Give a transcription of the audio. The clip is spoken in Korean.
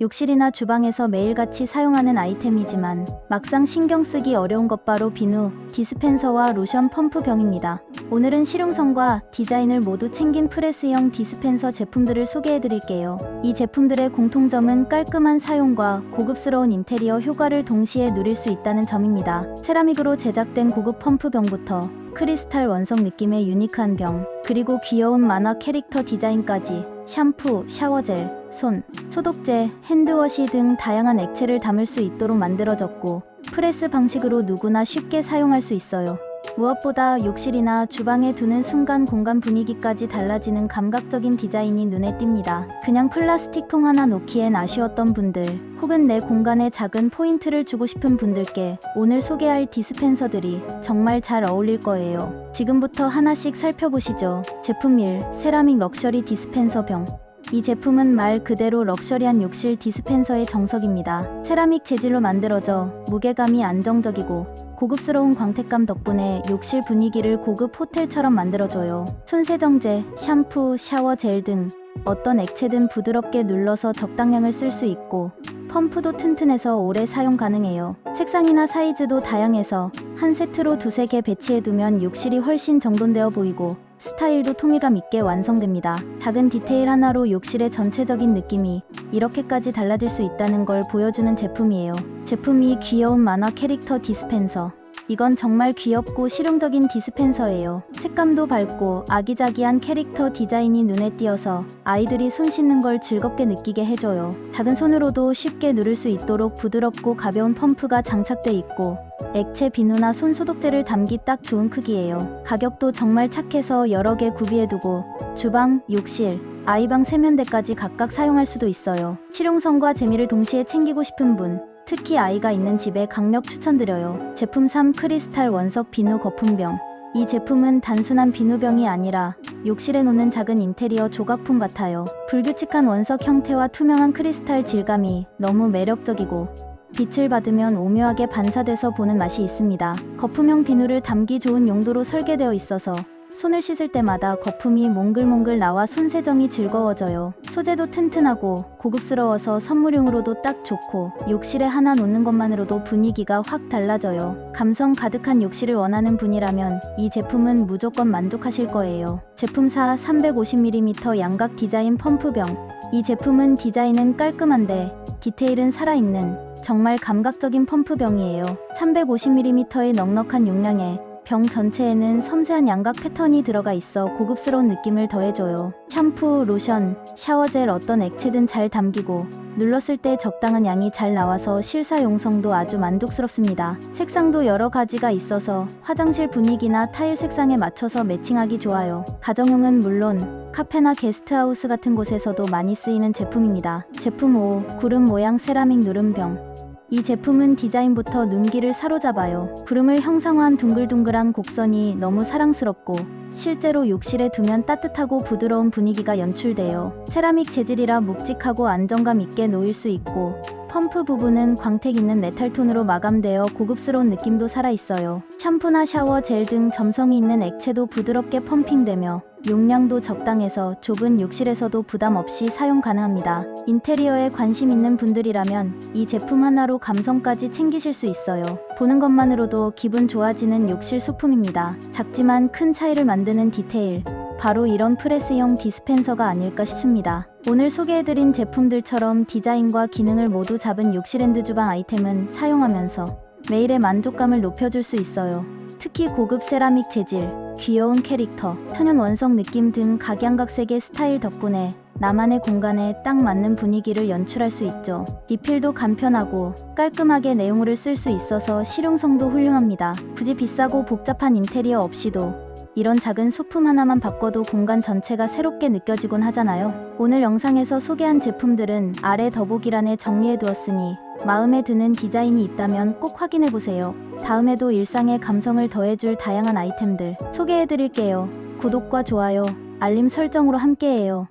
욕실이나 주방에서 매일같이 사용하는 아이템이지만 막상 신경 쓰기 어려운 것 바로 비누, 디스펜서와 로션 펌프병입니다. 오늘은 실용성과 디자인을 모두 챙긴 프레스형 디스펜서 제품들을 소개해 드릴게요. 이 제품들의 공통점은 깔끔한 사용과 고급스러운 인테리어 효과를 동시에 누릴 수 있다는 점입니다. 세라믹으로 제작된 고급 펌프병부터 크리스탈 원석 느낌의 유니크한 병, 그리고 귀여운 만화 캐릭터 디자인까지 샴푸, 샤워젤, 손, 소독제, 핸드워시 등 다양한 액체를 담을 수 있도록 만들어졌고 프레스 방식으로 누구나 쉽게 사용할 수 있어요. 무엇보다 욕실이나 주방에 두는 순간 공간 분위기까지 달라지는 감각적인 디자인이 눈에 띕니다. 그냥 플라스틱 통 하나 놓기엔 아쉬웠던 분들, 혹은 내 공간에 작은 포인트를 주고 싶은 분들께 오늘 소개할 디스펜서들이 정말 잘 어울릴 거예요. 지금부터 하나씩 살펴보시죠. 제품일 세라믹 럭셔리 디스펜서 병. 이 제품은 말 그대로 럭셔리한 욕실 디스펜서의 정석입니다. 세라믹 재질로 만들어져 무게감이 안정적이고 고급스러운 광택감 덕분에 욕실 분위기를 고급 호텔처럼 만들어줘요. 손세정제, 샴푸, 샤워 젤 등 어떤 액체든 부드럽게 눌러서 적당량을 쓸 수 있고 펌프도 튼튼해서 오래 사용 가능해요. 색상이나 사이즈도 다양해서 한 세트로 두세 개 배치해두면 욕실이 훨씬 정돈되어 보이고 스타일도 통일감 있게 완성됩니다. 작은 디테일 하나로 욕실의 전체적인 느낌이 이렇게까지 달라질 수 있다는 걸 보여주는 제품이에요. 제품이 귀여운 만화 캐릭터 디스펜서. 이건 정말 귀엽고 실용적인 디스펜서예요. 색감도 밝고 아기자기한 캐릭터 디자인이 눈에 띄어서 아이들이 손 씻는 걸 즐겁게 느끼게 해줘요. 작은 손으로도 쉽게 누를 수 있도록 부드럽고 가벼운 펌프가 장착돼 있고 액체 비누나 손 소독제를 담기 딱 좋은 크기예요. 가격도 정말 착해서 여러 개 구비해두고 주방, 욕실, 아이방 세면대까지 각각 사용할 수도 있어요. 실용성과 재미를 동시에 챙기고 싶은 분, 특히 아이가 있는 집에 강력 추천드려요. 제품 3 크리스탈 원석 비누 거품병. 이 제품은 단순한 비누병이 아니라 욕실에 놓는 작은 인테리어 조각품 같아요. 불규칙한 원석 형태와 투명한 크리스탈 질감이 너무 매력적이고 빛을 받으면 오묘하게 반사돼서 보는 맛이 있습니다. 거품형 비누를 담기 좋은 용도로 설계되어 있어서 손을 씻을 때마다 거품이 몽글몽글 나와 손세정이 즐거워져요. 소재도 튼튼하고 고급스러워서 선물용으로도 딱 좋고 욕실에 하나 놓는 것만으로도 분위기가 확 달라져요. 감성 가득한 욕실을 원하는 분이라면 이 제품은 무조건 만족하실 거예요. 제품 4 350ml 양각 디자인 펌프병. 이 제품은 디자인은 깔끔한데 디테일은 살아있는 정말 감각적인 펌프병이에요. 350ml의 넉넉한 용량에 병 전체에는 섬세한 양각 패턴이 들어가 있어 고급스러운 느낌을 더해줘요. 샴푸, 로션, 샤워젤 어떤 액체든 잘 담기고 눌렀을 때 적당한 양이 잘 나와서 실사용성도 아주 만족스럽습니다. 색상도 여러 가지가 있어서 화장실 분위기나 타일 색상에 맞춰서 매칭하기 좋아요. 가정용은 물론 카페나 게스트하우스 같은 곳에서도 많이 쓰이는 제품입니다. 제품 5. 구름 모양 세라믹 누름병. 이 제품은 디자인부터 눈길을 사로잡아요. 구름을 형상화한 둥글둥글한 곡선이 너무 사랑스럽고 실제로 욕실에 두면 따뜻하고 부드러운 분위기가 연출돼요. 세라믹 재질이라 묵직하고 안정감 있게 놓일 수 있고 펌프 부분은 광택 있는 메탈톤으로 마감되어 고급스러운 느낌도 살아있어요. 샴푸나 샤워 젤 등 점성이 있는 액체도 부드럽게 펌핑되며 용량도 적당해서 좁은 욕실에서도 부담 없이 사용 가능합니다. 인테리어에 관심 있는 분들이라면 이 제품 하나로 감성까지 챙기실 수 있어요. 보는 것만으로도 기분 좋아지는 욕실 소품입니다. 작지만 큰 차이를 만드는 디테일. 바로 이런 프레스형 디스펜서가 아닐까 싶습니다. 오늘 소개해드린 제품들처럼 디자인과 기능을 모두 잡은 욕실앤드 주방 아이템은 사용하면서 매일의 만족감을 높여줄 수 있어요. 특히 고급 세라믹 재질, 귀여운 캐릭터, 천연 원석 느낌 등 각양각색의 스타일 덕분에 나만의 공간에 딱 맞는 분위기를 연출할 수 있죠. 리필도 간편하고 깔끔하게 내용물을 쓸 수 있어서 실용성도 훌륭합니다. 굳이 비싸고 복잡한 인테리어 없이도 이런 작은 소품 하나만 바꿔도 공간 전체가 새롭게 느껴지곤 하잖아요. 오늘 영상에서 소개한 제품들은 아래 더보기란에 정리해 두었으니 마음에 드는 디자인이 있다면 꼭 확인해 보세요. 다음에도 일상의 감성을 더해줄 다양한 아이템들 소개해 드릴게요. 구독과 좋아요, 알림 설정으로 함께해요.